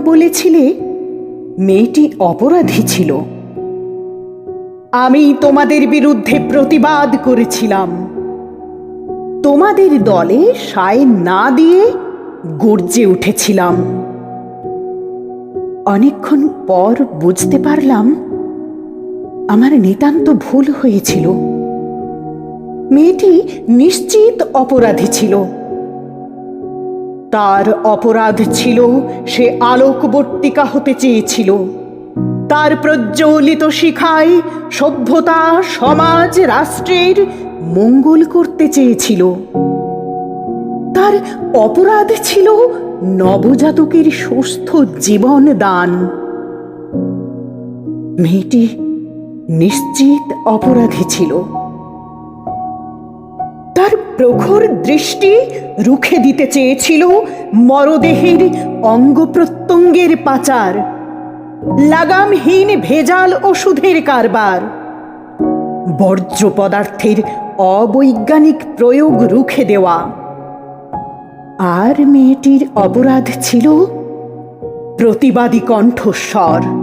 বলেছিলে, মেয়েটি অপরাধী ছিল। আমি তোমাদের বিরুদ্ধে প্রতিবাদ করেছিলাম। তোমাদের দলে সায় না দিয়ে গর্জে উঠেছিলাম। অনেকক্ষণ পর বুঝতে পারলাম, আমার নিতান্ত ভুল হয়েছিল। মেয়েটি নিশ্চিত অপরাধী ছিল। তার অপরাধ ছিল সে আলোকবর্তিকা হতে চেয়েছিল। তার প্রজ্বলিত শিখায় সভ্যতা, সমাজ, রাষ্ট্রের মঙ্গল করতে চেয়েছিল। তার অপরাধ ছিল নবজাতকের সুস্থ জীবন দান। মেয়েটি নিশ্চিত অপরাধী ছিল। তার প্রখর দৃষ্টি রুখে দিতে চেয়েছিল মরদেহের অঙ্গ প্রত্যঙ্গের পাচার, লাগামহীন ভেজাল ওষুধের কারবার, বর্জ্য পদার্থের অবৈজ্ঞানিক প্রয়োগ রুখে দেওয়া। আর মেয়েটির অপরাধ ছিল প্রতিবাদী কণ্ঠস্বর।